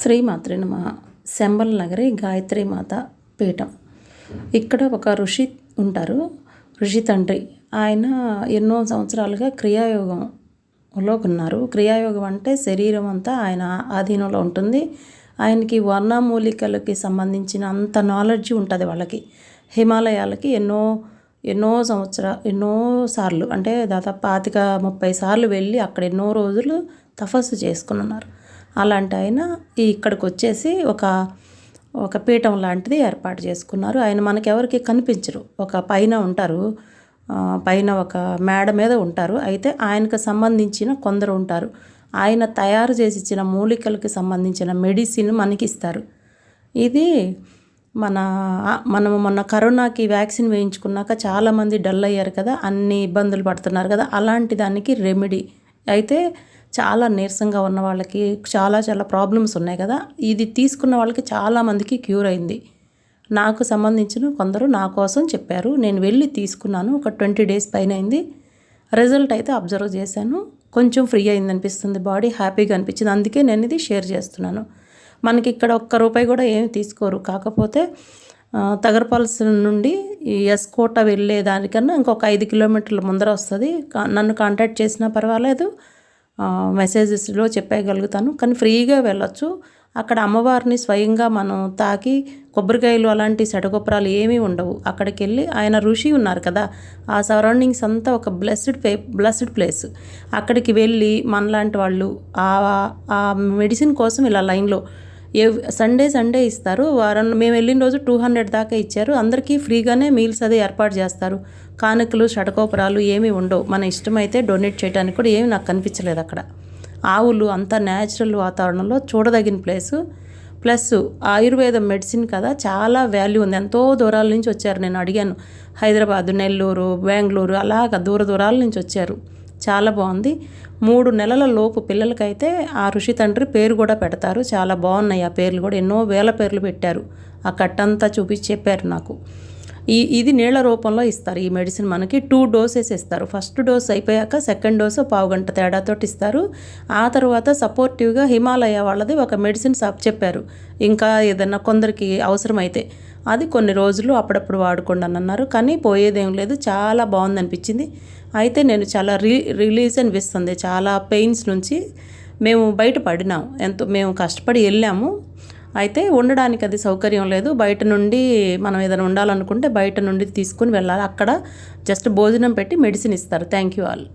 శ్రీమాత్రి నమ. శంబల్ నగరి గాయత్రి మాత పీఠం. ఇక్కడ ఒక ఋషి ఉంటారు. ఋషి తండ్రి. ఆయన ఎన్నో సంవత్సరాలుగా క్రియాయోగంలో ఉన్నారు. క్రియాయోగం అంటే శరీరం అంతా ఆయన ఆధీనంలో ఉంటుంది. ఆయనకి వర్ణమూలికలకి సంబంధించిన అంత నాలెడ్జ్ ఉంటుంది వాళ్ళకి. హిమాలయాలకి ఎన్నో ఎన్నో సంవత్సర ఎన్నో సార్లు అంటే దాదాపు పాతిక ముప్పై సార్లు వెళ్ళి అక్కడ ఎన్నో రోజులు తపస్సు చేసుకుని ఉన్నారు అలాంటి ఆయన ఇక్కడికి వచ్చేసి ఒక ఒక పీఠం లాంటిది ఏర్పాటు చేసుకున్నారు. ఆయన మనకెవరికి కనిపించరు. ఒక పైన ఉంటారు. పైన ఒక మేడ మీద ఉంటారు. అయితే ఆయనకు సంబంధించిన కొందరు ఉంటారు. ఆయన తయారు చేసి ఇచ్చిన మూలికలకు సంబంధించిన మెడిసిన్ మనకి ఇస్తారు ఇది మన మనము మొన్న కరోనాకి వ్యాక్సిన్ వేయించుకున్నాక చాలామంది డల్ అయ్యారు కదా అన్ని ఇబ్బందులు పడుతున్నారు కదా అలాంటి దానికి రెమెడీ. అయితే చాలా నీరసంగా ఉన్న వాళ్ళకి చాలా చాలా ప్రాబ్లమ్స్ ఉన్నాయి కదా. ఇది తీసుకున్న వాళ్ళకి చాలామందికి క్యూర్ అయింది. నాకు సంబంధించిన కొందరు నా కోసం చెప్పారు. నేను వెళ్ళి తీసుకున్నాను. ఒక ట్వంటీ డేస్ పైన అయింది. రిజల్ట్ అయితే అబ్జర్వ్ చేశాను. కొంచెం ఫ్రీ అయింది అనిపిస్తుంది బాడీ హ్యాపీగా అనిపించింది. అందుకే నేను ఇది షేర్ చేస్తున్నాను. మనకి ఇక్కడ ఒక్క రూపాయి కూడా ఏమి తీసుకోరు. కాకపోతే తగరపాల్సిన నుండి ఈ ఎస్కోట వెళ్ళే దానికన్నా ఇంకొక ఐదు కిలోమీటర్ల ముందర వస్తుంది. నన్ను కాంటాక్ట్ చేసినా పర్వాలేదు. మెసేజెస్లో చెప్పగలుగుతాను కానీ ఫ్రీగా వెళ్ళొచ్చు. అక్కడ అమ్మవారిని స్వయంగా మనం తాకి కొబ్బరికాయలు అలాంటి సెటగొప్పరాలు ఏమీ ఉండవు. అక్కడికి వెళ్ళి ఆయన ఋషి ఉన్నారు కదా. ఆ సరౌండింగ్స్ అంతా ఒక బ్లెస్డ్ ప్లే బ్లెస్డ్ ప్లేస్ అక్కడికి వెళ్ళి మనలాంటి వాళ్ళు ఆ ఆ మెడిసిన్ కోసం ఇలా లైన్లో సండే సండే ఇస్తారు. వారం మేము వెళ్ళిన రోజు టూ హండ్రెడ్ దాకా ఇచ్చారు. అందరికీ ఫ్రీగానే మీల్స్ అది ఏర్పాటు చేస్తారు. కానుకలు షటకోపరాలు ఏమీ ఉండవు. మన ఇష్టమైతే డొనేట్ చేయడానికి కూడా ఏమి నాకు కనిపించలేదు అక్కడ. ఆవులు అంతా న్యాచురల్ వాతావరణంలో చూడదగిన ప్లేసు. ప్లస్ ఆయుర్వేదం మెడిసిన్ కదా చాలా వాల్యూ ఉంది. ఎంతో దూరాల నుంచి వచ్చారు. నేను అడిగాను. హైదరాబాద్ నెల్లూరు బెంగళూరు అలాగ దూర దూరాల నుంచి వచ్చారు. చాలా బాగుంది. మూడు నెలల లోపు పిల్లలకైతే ఆ ఋషి తండ్రి పేరు కూడా పెడతారు. చాలా బాగున్నాయి ఆ పేర్లు కూడా. ఎన్నో వేల పేర్లు పెట్టారు. ఆ కట్టంతా చూపించి చెప్పారు నాకు. ఈ ఇది నీళ్ళ రూపంలో ఇస్తారు. ఈ మెడిసిన్ మనకి టూ డోసెస్ ఇస్తారు. ఫస్ట్ డోస్ అయిపోయాక సెకండ్ డోస్ పావు గంట తేడాతోటి ఇస్తారు. ఆ తర్వాత సపోర్టివ్గా హిమాలయ వాళ్ళది ఒక మెడిసిన్ షాప్ చెప్పారు. ఇంకా ఏదైనా కొందరికి అవసరమైతే. అది కొన్ని రోజులు అప్పుడప్పుడు వాడుకోండి అని అన్నారు కానీ పోయేదేం లేదు. చాలా బాగుంది అనిపించింది అయితే నేను చాలా రి రిలీజ్ అనిపిస్తుంది. చాలా పెయిన్స్ నుంచి మేము బయటపడినాం ఎంతో మేము కష్టపడి వెళ్ళాము. అయితే ఉండడానికి అది సౌకర్యం లేదు. బయట నుండి మనం ఏదైనా ఉండాలనుకుంటే బయట నుండి తీసుకుని వెళ్ళాలి. అక్కడ జస్ట్ భోజనం పెట్టి మెడిసిన్ ఇస్తారు. Thank you all.